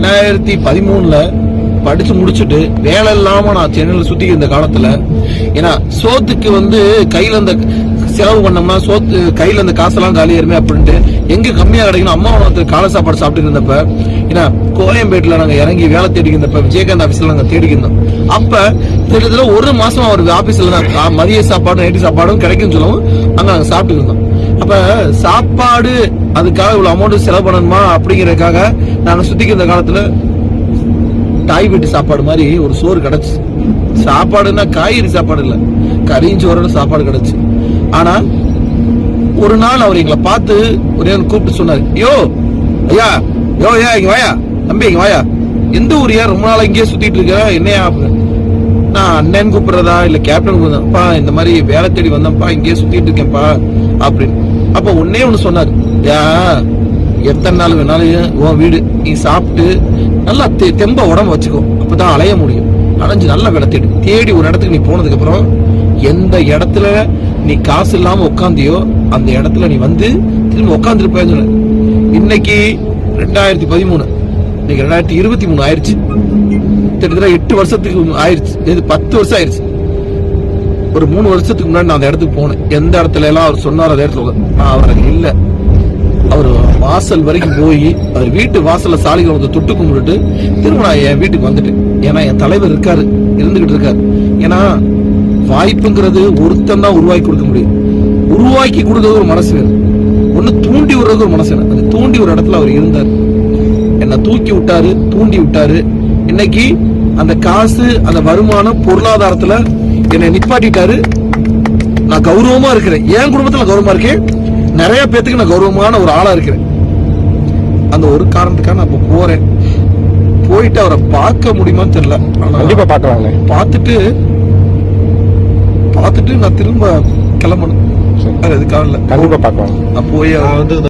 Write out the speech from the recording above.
ரெண்டாயிரத்தி பதிமூணுல படிச்சு முடிச்சுட்டு வேலை இல்லாம நான் சென்னையில சுத்தி இருந்த காலத்துல ஏன்னா சோத்துக்கு வந்து கையில அந்த செலவு பண்ணோம்னா சோத்து கையில அந்த காசெல்லாம் காலியாருமே அப்படின்ட்டு எங்க கம்மியா கிடைக்கணும் அம்மா உணவு காலை சாப்பாடு சாப்பிட்டு இருந்தப்ப ஏன்னா கோயம்பேட்டுல நாங்க இறங்கி வேலை தேடி இருந்தப்ப விஜயகாந்த் ஆபீஸ்ல நாங்க தேடி இருந்தோம். அப்ப கிட்டத்தட்ட ஒரு மாசம் அவர் ஆபீஸ்ல தான் மதிய சாப்பாடும் நைட்டு சாப்பாடும் கிடைக்கும்னு சொல்லவும் அங்க நாங்க சாப்பிட்டு இருந்தோம். அப்ப சாப்பாடு அதுக்காக இவ்வளவு அமௌண்ட் செலவு பண்ணணுமா? அப்படிங்கறதுக்காக நாங்க சுத்திக்கிற காலத்துல தாய் வீட்டு சாப்பாடு மாதிரி ஒரு சோறு கிடைச்சு. சாப்பாடுன்னா காய்கறி சாப்பாடு இல்ல. கறியும் சோறோட சாப்பாடு கிடைச்சு. ஆனா ஒரு நாள் அவர் எங்களை பார்த்து ஒரே கூப்பிட்டு சொன்னாரு. யோ ஐயா யோ ஐயா இங்க வாயா. தம்பி இங்க வாயா. எந்த ஊரியா ரொம்ப நாள் இங்கேயே சுத்திட்டு இருக்க. என்னையா அப்படின்னு. நான் அண்ணன் கூப்பிடுறதா? இல்ல கேப்டன் கூப்பிடுறதாப்பா இந்த மாதிரி வேலை தேடி வந்தப்பா இங்கேயே சுத்திட்டு இருக்கேன்ப்பா. அப்படின்னு. அப்ப ஒன்னே ஒண்ணு சொன்னாரு. யா எத்தனை நாள் வேணாலும் உன் வீடு நீ சாப்பிட்டு நல்லா தெ- தெம்ப உடம்ப வச்சுக்கோ. அப்பதான் அலைய முடியும். அலைஞ்சு நல்ல வேலை தேடி. தேடி ஒரு இடத்துக்கு நீ போனதுக்கு அப்புறம் எந்த இடத்துல நீ காசு இல்லாம உட்காந்தியோ அந்த இடத்துல நீ வந்து திரும்ப உட்காந்துருப்பேன்னு சொன்ன இன்னைக்கு ரெண்டாயிரத்தி பதிமூணு. இன்னைக்கு ரெண்டாயிரத்தி இருபத்தி மூணு ஆயிடுச்சு கிட்டத்தட்ட எட்டு வருஷத்துக்கு ஆயிடுச்சு இது பத்து வருஷம் ஆயிடுச்சு ஒரு மூணு வருஷத்துக்கு முன்னாடி நான் அந்த இடத்துக்கு போனேன். எந்த இடத்துல எல்லாம் அவர் சொன்னார் அந்த இடத்துல நான் அவர் இல்லை. அவர் வாசல் வரைக்கும் போய் அவர் வீட்டு வாசல்ல சாலை வந்து தொட்டு கும்பிட்டுட்டு திரும்ப நான் என் வீட்டுக்கு வந்துட்டேன். ஏன்னா என் தலைவர் இருக்காரு இருந்துகிட்டு இருக்காரு. ஏன்னா வாய்ப்புங்கிறது ஒருத்தன் தான் உருவாக்கி கொடுக்க முடியும். உருவாக்கி கொடுக்கறது ஒரு மனசு வேணும். ஒண்ணு தூண்டி விடுறது ஒரு மனசு வேணும். அந்த தூண்டி ஒரு இடத்துல அவர் இருந்தார். என்னை தூக்கி விட்டாரு தூண்டி விட்டாரு. இன்னைக்கு அந்த காசு அந்த வருமானம் பொருளாதாரத்துல என்னை நிப்பாட்டிட்டாரு. நான் கௌரவமா இருக்கிறேன். என் குடும்பத்துல கௌரவமா இருக்கேன். நிறைய பேத்துக்கு நான் கௌரவமான ஒரு ஆளா இருக்கிறேன். அந்த ஒரு காரணத்துக்காக நான் இப்ப போறேன். போயிட்டு அவரை பார்க்க முடியுமான்னு தெரியல. கண்டிப்பா பாக்கலாங்களே பார்த்துட்டு பார்த்துட்டு நான் திரும்ப கிளம்பணும். சரி. அது எதுக்காக இல்ல. கண்டிப்பா பாக்கலாம் நான் போய் வந்து